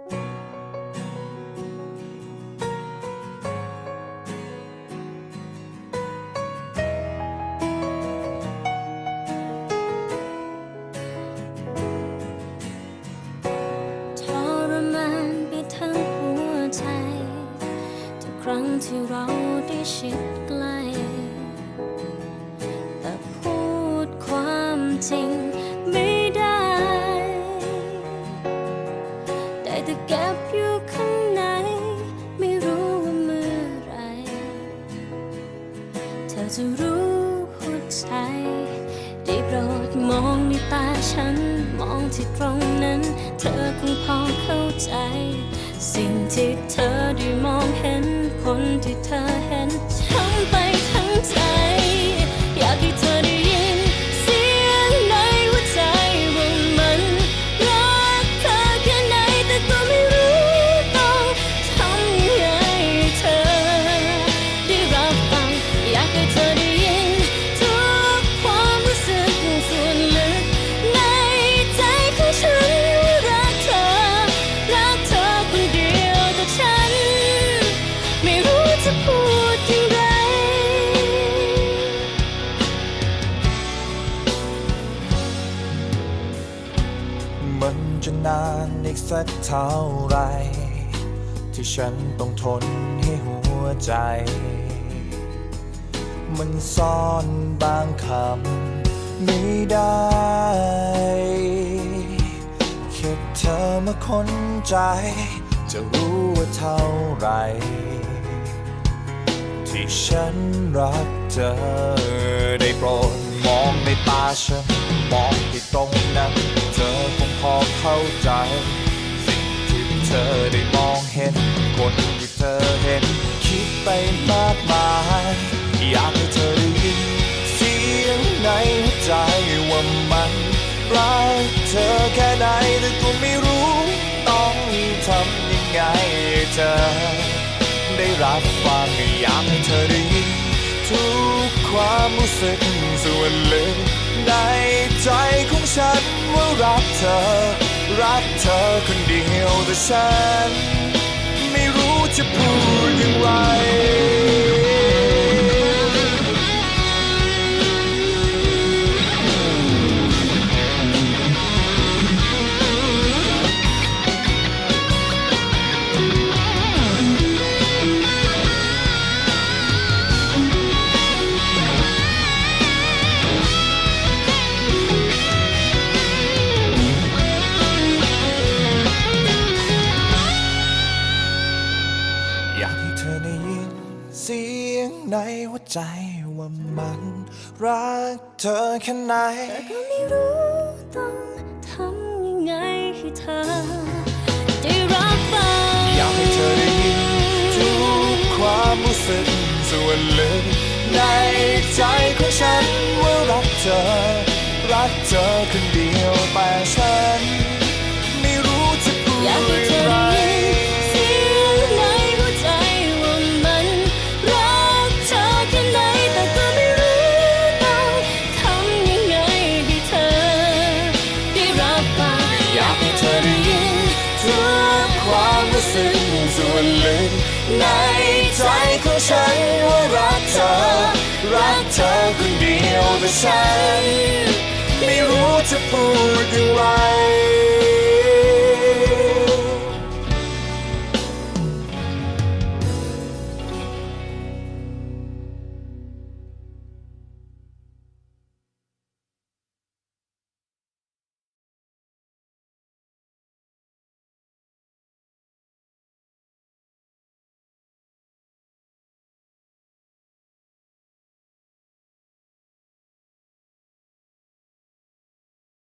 ทรมานไปทั้งหัวใจทุกครั้งที่เราได้ชิดใกล้ จะรู้หัวใจ ได้โปรดมองในตาฉัน มองที่ตรงนั้น เธอคงพอเข้าใจ สิ่งที่เธอได้มองเห็น คนที่เธอเห็น จะนานอีกสักเท่าไร ที่ฉันต้องทนให้หัวใจ มันซ่อนบางคำไม่ได้ แค่เธอมาค้นใจ จะรู้ว่าเท่าไร ที่ฉันรักเธอได้โปรดมองในตาฉันมองที่ตรงนั้น เข้าใจ สิ่งที่เธอได้มองเห็น คนที่เธอเห็น คิดไปมากมาย อยากให้เธอได้ยินเสียงในหัวใจว่ามันรักเธอแค่ไหนแต่ก็ไม่รู้ ต้องทำยังไงให้เธอ ได้รับฟังอยากให้เธอได้ยินทุกความรู้สึกส่วนลึก ในใจของฉันว่ารักเธอ รักเธอคนเดียวแต่ฉัน ไม่รู้จะพูดอย่างไร ให้เธอได้ยิน เสียงในหัวใจว่ามันรักเธอแค่ไหน แต่ก็ไม่รู้ต้องทำยังไงให้เธอได้รับฟังอยากให้เธอได้ยินทุกความรู้สึกส่วนลึกในใจของฉันว่ารักเธอ รักเธอคนเดียวแต่ฉัน ความรู้สึกส่วนลึกในใจของฉันว่ารักเธอ รักเธอคนเดียวแต่ฉัน ไม่รู้จะพูดอย่างไร